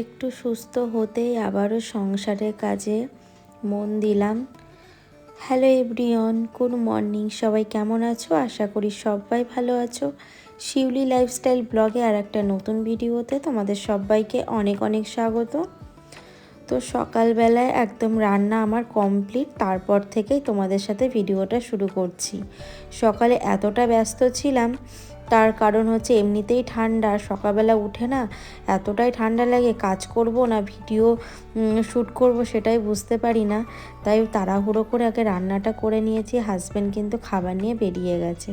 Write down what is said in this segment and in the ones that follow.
একটু সুস্থ হতেই আবারও সংসারের কাজে মন দিলাম। হ্যালো এভরিওন গুড মর্নিং সবাই কেমন আছো? আশা করি সবাই ভালো আছো। শিউলি লাইফস্টাইল ব্লগে আর একটা নতুন ভিডিওতে তোমাদের সবাইকে অনেক অনেক স্বাগত। তো সকালবেলায় একদম রান্না আমার কমপ্লিট তারপর থেকেই তোমাদের সাথে ভিডিওটা শুরু করছি। সকালে এতটা ব্যস্ত ছিলাম তার কারণ হচ্ছে এমনিতেই ঠান্ডা, সকালবেলা উঠে না এতটাই ঠান্ডা লাগে, কাজ করব না, ভিডিও শ্যুট করব সেটাই বুঝতে পারি না। তাই তাড়াহুড়ো করে আগে রান্নাটা করে নিয়েছি হাজব্যান্ড কিন্তু খাবার নিয়ে বেরিয়ে গেছে।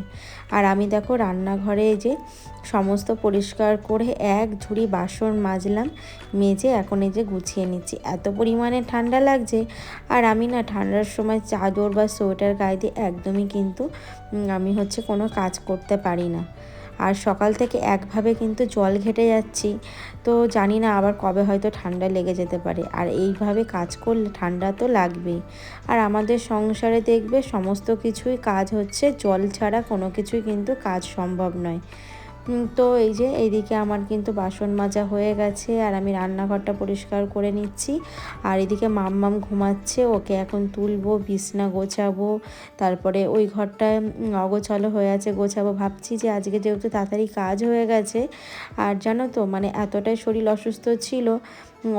আর আমি দেখো রান্নাঘরে যে সমস্ত পরিষ্কার করে এক ঝুড়ি বাসন মাজলাম, মেজে এখন এই যে গুছিয়ে নিচ্ছি। এত পরিমাণে ঠান্ডা লাগছে, আর আমি না ঠান্ডার সময় চাদর বা সোয়েটার গায়ে দিয়ে একদমই কিন্তু আমি হচ্ছে কোনো কাজ করতে পারি না। আর সকাল থেকে একভাবে কিন্তু জল ঘেটে যাচ্ছি। তো জানি না আবার কবে হয়তো ঠান্ডা লেগে যেতে পারে। আর এইভাবে কাজ করলে ঠান্ডা তো লাগবেই। আর আমাদের সংসারে দেখবে সমস্ত কিছুই কাজ হচ্ছে, জল ছাড়া কোনো কিছুই কিন্তু কাজ সম্ভব নয়। তো এই যে এইদিকে আমার কিন্তু বাসন মাজা হয়ে গেছে আর আমি রান্নাঘরটা পরিষ্কার করে নিচ্ছি। আর এদিকে মাম্মাম ঘুমাচ্ছে, ওকে এখন তুলবো, বিছনা গোছাবো, তারপরে ওই ঘরটা অগোছালো হয়ে আছে, গোছাবো ভাবছি যে আজকে যেহেতু তাড়াতাড়ি কাজ হয়ে গেছে। আর জানো তো মানে এতটাই শরীর অসুস্থ ছিল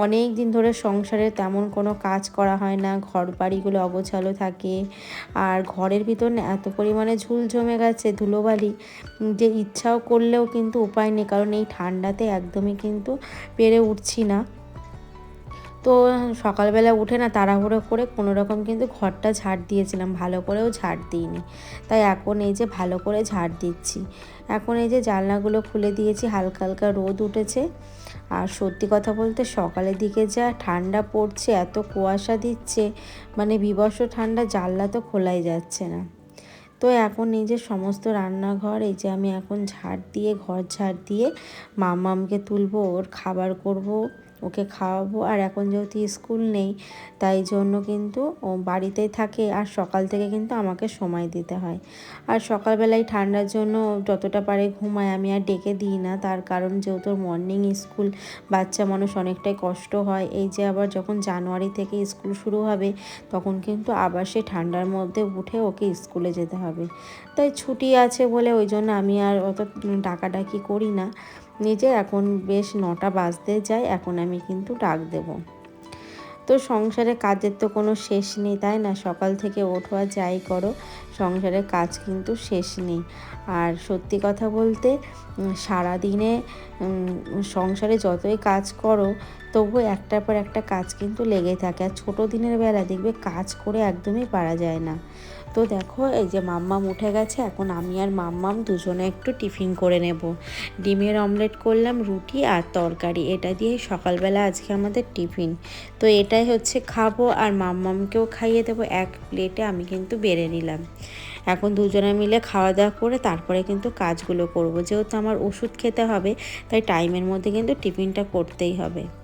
অনেক দিন ধরে সংসারে তেমন কোনো কাজ করা হয় না ঘর বাড়িগুলো অগোছালো থাকে, আর ঘরের ভিতর এত পরিমাণে ঝুল জমে গেছে ধুলোবালি, যে ইচ্ছাও করলেও কিন্তু উপায় নেই, কারণ এই ঠান্ডাতে একদমই কিন্তু পেরে উঠছি না। তো সকালবেলা উঠে না তাড়াহুড়ো করে কোনো রকম কিন্তু ঘরটা ঝাড় দিয়েছিলাম, ভালো করেও ঝাড় দিইনি। তাই এখন এই যে ভালো করে ঝাড় দিচ্ছি। এখন এই যে জানলাগুলো খুলে দিয়েছি, হালকা হালকা রোদ উঠেছে। আর সত্যি কথা বলতে সকালের দিকে যা ঠান্ডা পড়ছে, এত কুয়াশা দিচ্ছে মানে বিবর্ষ ঠান্ডা জানলা তো খোলাই যাচ্ছে না। তো এখন এই যে সমস্ত রান্নাঘর, এই যে আমি এখন ঝাড় দিয়ে, ঘর ঝাড় দিয়ে মামামকে তুলবো, ওর খাবার করব ওকে খাওয়াবো। আর এখন যেহেতু স্কুল নেই, তাই জন্য কিন্তু ও বাড়িতেই থাকে আর সকাল থেকে কিন্তু আমাকে সময় দিতে হয়। আর সকালবেলায় ঠান্ডার জন্য যতটা পারে ঘুমায়, আমি আর ডেকে দিই না। তার কারণ যেহেতু মর্নিং স্কুল, বাচ্চা মানুষ অনেকটাই কষ্ট হয়। এই যে আবার যখন জানুয়ারি থেকে স্কুল শুরু হবে, তখন কিন্তু আবার সে ঠান্ডার মধ্যে উঠে ওকে স্কুলে যেতে হবে। তাই ছুটি আছে বলে ওই জন্য আমি আর অত ডাকাডাকি করি না। নিজে এখন বেশ নটা বাজতে যায়, এখন আমি কিন্তু ডাক দেব। তো সংসারে কাজের তো কোনো শেষ নেই, তাই না? সকাল থেকে ওঠো আর যাই করো সংসারের কাজ কিন্তু শেষ নেই। আর সত্যি কথা বলতে সারাদিনে সংসারে যতই কাজ করো, তবু একটার পর একটা কাজ কিন্তু লেগে থাকে। আর ছোটো দিনের বেলা দেখবে কাজ করে একদমই পারা যায় না। তো দেখো, এই যে মাম্মাম উঠে গেছে, এখন আমি আর মাম্মাম দুজনে একটু টিফিন করে নেব। ডিমের অমলেট করলাম, রুটি আর তরকারি, এটা দিয়ে সকালবেলা আজকে আমাদের টিফিন। তো এটাই হচ্ছে খাব আর মাম্মামকেও খাইয়ে দেবো, এক প্লেটে আমি কিন্তু বেড়ে নিলাম। এখন দুজনে মিলে খাওয়া দাওয়া করে তারপরে কিন্তু কাজগুলো করব। যেহেতু আমার ওষুধ খেতে হবে, তাই টাইমের মধ্যে কিন্তু টিফিনটা করতেই হবে।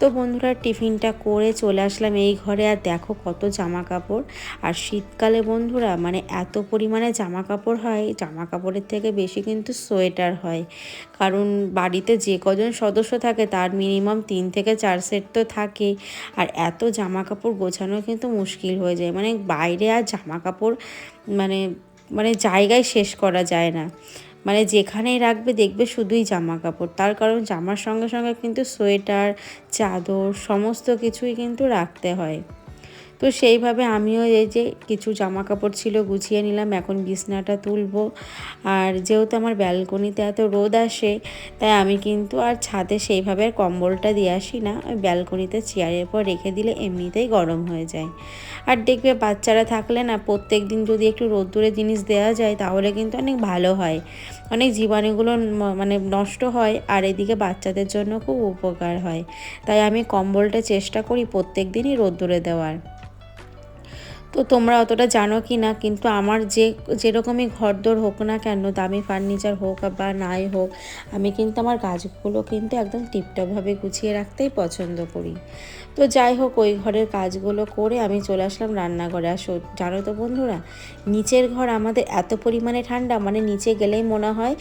তো বন্ধুরা টিফিনটা করে চলে আসলাম এই ঘরে। আর দেখো কত জামা কাপড় আর শীতকালে বন্ধুরা মানে এত পরিমাণে জামা কাপড় হয় জামা কাপড়ের থেকে বেশি কিন্তু সোয়েটার হয়। কারণ বাড়িতে যে কজন সদস্য থাকে, তার মিনিমাম তিন থেকে চার সেট তো থাকে। আর এত জামা কাপড় গোছানো কিন্তু মুশকিল হয়ে যায়। মানে বাইরে আর জামা কাপড় মানে মানে জায়গায় শেষ করা যায় না। মানে যেখানেই রাখবে দেখবে শুধুই জামা কাপড় তার কারণ জামার সঙ্গে সঙ্গে কিন্তু সোয়েটার, চাদর, সমস্ত কিছুই কিন্তু রাখতে হয়। তো সেইভাবে আমিও এই যে কিছু জামা কাপড় ছিল গুছিয়ে নিলাম, এখন বিছনাটা তুলবো। আর যেহেতু আমার ব্যালকনিতে এত রোদ আসে, তাই আমি কিন্তু আর ছাদে সেইভাবে কম্বলটা দিয়ে আসি না। ওই ব্যালকনিতে চেয়ারের পর রেখে দিলে এমনিতেই গরম হয়ে যায়। আর দেখবে বাচ্চারা থাকলে না প্রত্যেক দিন যদি একটু রোদ্দুরে জিনিস দেওয়া যায়, তাহলে কিন্তু অনেক ভালো হয়। অনেক জীবাণুগুলো মানে নষ্ট হয়, আর এদিকে বাচ্চাদের জন্য খুব উপকার হয়। তাই আমি কম্বলটা চেষ্টা করি প্রত্যেক দিনই রোদ্দুরে দেওয়ার। তো তোমরা অতটা জানো কি না, কিন্তু আমার যে, যেরকমই ঘরদোর হোক না কেন, দামি ফার্নিচার হোক বা নাই হোক, আমি কিন্তু আমার গাছগুলো কিন্তু একদম টিপটপভাবে গুছিয়ে রাখতেই পছন্দ করি। তো যাই হোক, ওই ঘরের কাজগুলো করে আমি চলে আসলাম রান্নাঘরে। আর জানো তো বন্ধুরা, নিচের ঘর আমাদের এত পরিমাণে ঠান্ডা মানে নিচে গেলেই মনে হয়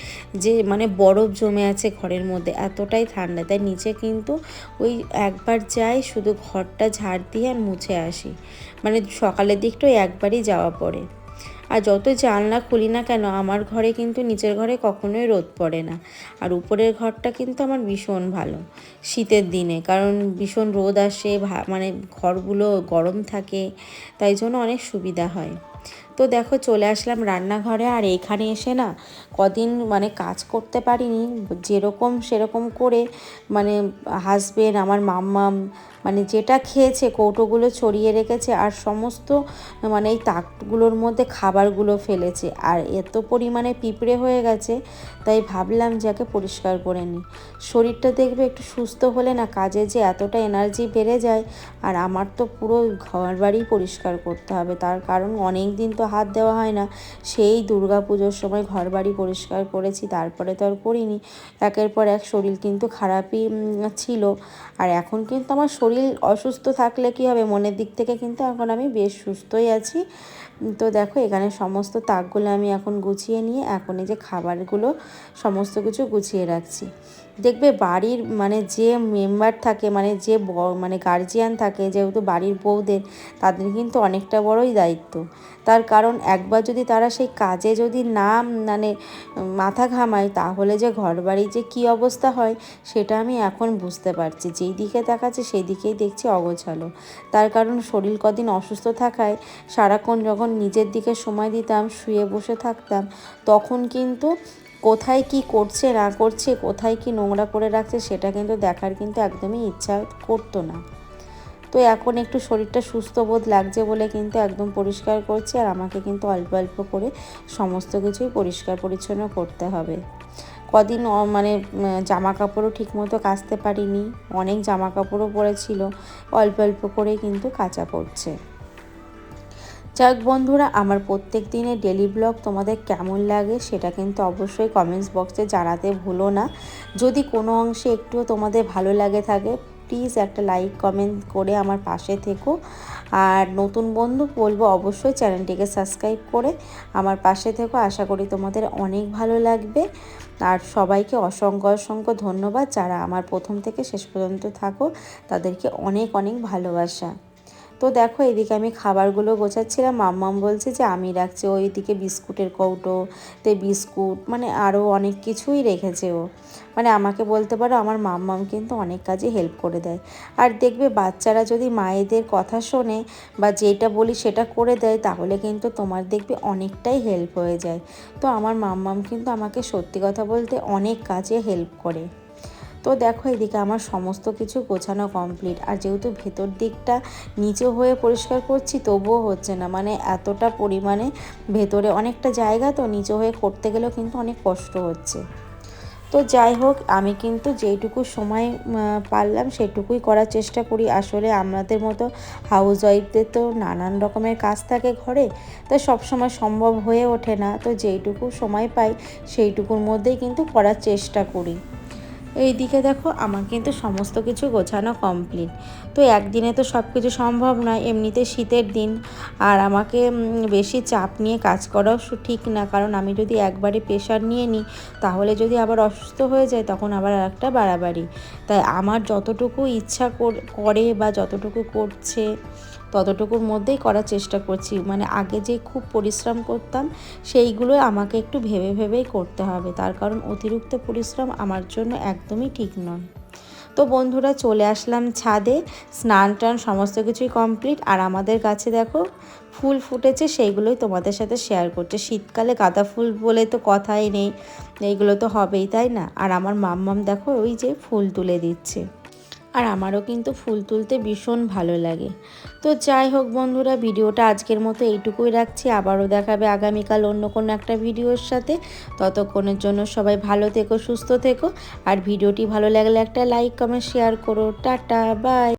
যে মানে বরফ জমে আছে ঘরের মধ্যে, এতটাই ঠান্ডা। তাই নিচে কিন্তু ওই একবার যাই, শুধু ঘরটা ঝাড় দিয়ে আর মুছে আসি। মানে সকালের দিকটাও একবারই যাওয়া পড়ে। আর যত জানলা খুলি না কেন, আমার ঘরে কিন্তু নিচের ঘরে কখনোই রোদ পড়ে না। আর উপরের ঘরটা কিন্তু আমার ভীষণ ভালো শীতের দিনে, কারণ ভীষণ রোদ আসে মানে ঘরগুলো গরম থাকে, তাই জন্য অনেক সুবিধা হয়। তো দেখো চলে আসলাম রান্নাঘরে আর এখানে এসে না কদিন মানে কাজ করতে পারিনি, যেরকম সেরকম করে মানে হাজবেন্ড আমার মাম্মাম মানে যেটা খেয়েছে, কৌটোগুলো ছড়িয়ে রেখেছে আর সমস্ত মানে এই তাকগুলোর মধ্যে খাবারগুলো ফেলেছে। আর এত পরিমাণে পিঁপড়ে হয়ে গেছে, তাই ভাবলাম যাকে পরিষ্কার করে নিই। শরীরটা দেখবে একটু সুস্থ হলে না কাজে যে এতটা এনার্জি বেড়ে যায়, আর আমার তো পুরো ঘর বাড়ি পরিষ্কার করতে হবে। তার কারণ অনেক দিন তো হাত দেওয়া হয় না। সেই দুর্গা পুজোর সময় ঘর বাড়ি পরিষ্কার করেছি, তারপরে তো আর করিনি। একের পর এক শরীর কিন্তু খারাপই ছিল। আর এখন কিন্তু আমার শরীর অসুস্থ থাকলে কি হবে? মনের দিক থেকে কিন্তু এখন আমি বেশ সুস্থই আছি। তো দেখো, এখানে সমস্ত তাকগুলো আমি এখন গুছিয়ে নিয়ে, এখন এই যে খাবারগুলো, সমস্ত কিছু গুছিয়ে রাখছি। দেখবে বাড়ির মানে যে মেম্বার থাকে মানে যে মানে গার্জিয়ান থাকে, যেহেতু বাড়ির বউদের, তাদের কিন্তু অনেকটা বড়ই দায়িত্ব। তার কারণ একবার যদি তারা সেই কাজে যদি না মানে মাথা ঘামায়, তাহলে যে ঘর বাড়ির যে কী অবস্থা হয়, সেটা আমি এখন বুঝতে পারছি। যেই দিকে তাকাচ্ছি, সেই দিকেই দেখছি অগোছালো। তার কারণ শরীর কদিন অসুস্থ থাকায়, সারাক্ষণ যখন নিজের দিকে সময় দিতাম, শুয়ে বসে থাকতাম, তখন কিন্তু কোথায় কি করছে, না করছে, কোথায় কি নোংরা করে রাখছে, সেটা কিন্তু দেখার কিন্তু একদমই ইচ্ছা করতো না। তো এখন একটু শরীরটা সুস্থ বোধ লাগছে বলে কিন্তু একদম পরিষ্কার করছি আর আমাকে কিন্তু অল্প অল্প করে সমস্ত কিছুই পরিষ্কার পরিচ্ছন্ন করতে হবে। কদিন মানে জামা কাপড়ও ঠিকমতো কাচতে পারিনি, অনেক জামা কাপড়ও পড়েছিল, অল্প অল্প করেই কিন্তু কাচা পড়ছে। যাক বন্ধুরা, আমার প্রত্যেক দিনের ডেলি ব্লগ তোমাদের কেমন লাগে সেটা কিন্তু অবশ্যই কমেন্টস বক্সে জানাতে ভুলো না। যদি কোনো অংশে একটুও তোমাদের ভালো লাগে থাকে প্লিজ একটা লাইক কমেন্ট করে আমার পাশে থেকো। আর নতুন বন্ধু বলব অবশ্যই চ্যানেলটিকে সাবস্ক্রাইব করে আমার পাশে থেকো। আশা করি তোমাদের অনেক ভালো লাগবে। আর সবাইকে অসংখ্য অসংখ্য ধন্যবাদ যারা আমার প্রথম থেকে শেষ পর্যন্ত থাকো। তাদেরকে অনেক অনেক ভালোবাসা। তো দেখো, এদিকে আমি খাবারগুলো গোছাচ্ছিলাম। মাম্মাম বলছে যে, আমি রাখছি ওইদিকে বিস্কুটের কৌটো, তে বিস্কুট। মানে আরও অনেক কিছুই রেখেছে ও। মানে আমাকে বলতে পারো, আমার মাম্মাম কিন্তু অনেক কাজে হেল্প করে দেয়। আর দেখবে, বাচ্চারা যদি মায়েদের কথা শোনে বা যেটা বলি সেটা করে দেয়, তাহলে কিন্তু তোমার দেখবে অনেকটাই হেল্প হয়ে যায়। তো আমার মাম্মাম কিন্তু আমাকে সত্যি কথা বলতে অনেক কাজে হেল্প করে। তো দেখো এদিকে আমার সমস্ত কিছু গোছানো কমপ্লিট আর যেহেতু ভেতর দিকটা নিচে হয়ে পরিষ্কার করছি, তবুও হচ্ছে না। মানে এতটা পরিমাণে ভেতরে অনেকটা জায়গা তো, নিচে হয়ে করতে গেলেও কিন্তু অনেক কষ্ট হচ্ছে। তো যাই হোক, আমি কিন্তু যেইটুকু সময় পারলাম সেটুকুই করার চেষ্টা করি। আসলে আমাদের মতো হাউস ওয়াইফদের তো নানান রকমের কাজ থাকে ঘরে, তো সব সময় সম্ভব হয়ে ওঠে না। তো যেইটুকু সময় পাই, সেইটুকুর মধ্যেই কিন্তু করার চেষ্টা করি। এইদিকে দেখো, আমার কিন্তু সমস্ত কিছু গোছানো কমপ্লিট তো একদিনে তো সব কিছু সম্ভব নয়, এমনিতে শীতের দিন। আর আমাকে বেশি চাপ নিয়ে কাজ করাও ঠিক না, কারণ আমি যদি একবারে প্রেশার নিয়ে নিই, তাহলে যদি আবার অসুস্থ হয়ে যায়, তখন আবার একটা বাড়াবাড়ি। তাই আমার যতটুকু ইচ্ছা করে বা যতটুকু করছে ততটুকুর মধ্যেই করার চেষ্টা করছি। মানে আগে যে খুব পরিশ্রম করতাম সেইগুলো আমাকে একটু ভেবে ভেবেই করতে হবে। তার কারণ অতিরিক্ত পরিশ্রম আমার জন্য একদমই ঠিক নয়। তো বন্ধুরা, চলে আসলাম ছাদে। স্নান টান সমস্ত কিছুই কমপ্লিট। আর আমাদের গাছে দেখো, ফুল ফুটেছে, সেইগুলোই তোমাদের সাথে শেয়ার করছে। শীতকালে গাঁদা ফুল বলে তো কথাই নেই। এইগুলো তো হবেই, তাই না? আর আমার মাম্মাম দেখো, ওই যে ফুল তুলে দিচ্ছে। আর আমারও কিন্তু ফুল তুলতে ভীষণ ভালো লাগে। তো যাই হোক বন্ধুরা, ভিডিওটা আজকের মতো এইটুকুই রাখছি। আবারও দেখাবে আগামীকাল অন্য কোনো একটা ভিডিওর সাথে। ততক্ষণের জন্য সবাই ভালো থেকো, সুস্থ থেকো। আর ভিডিওটি ভালো লাগলে একটা লাইক, কমেন্ট, শেয়ার করো। Tata, bye.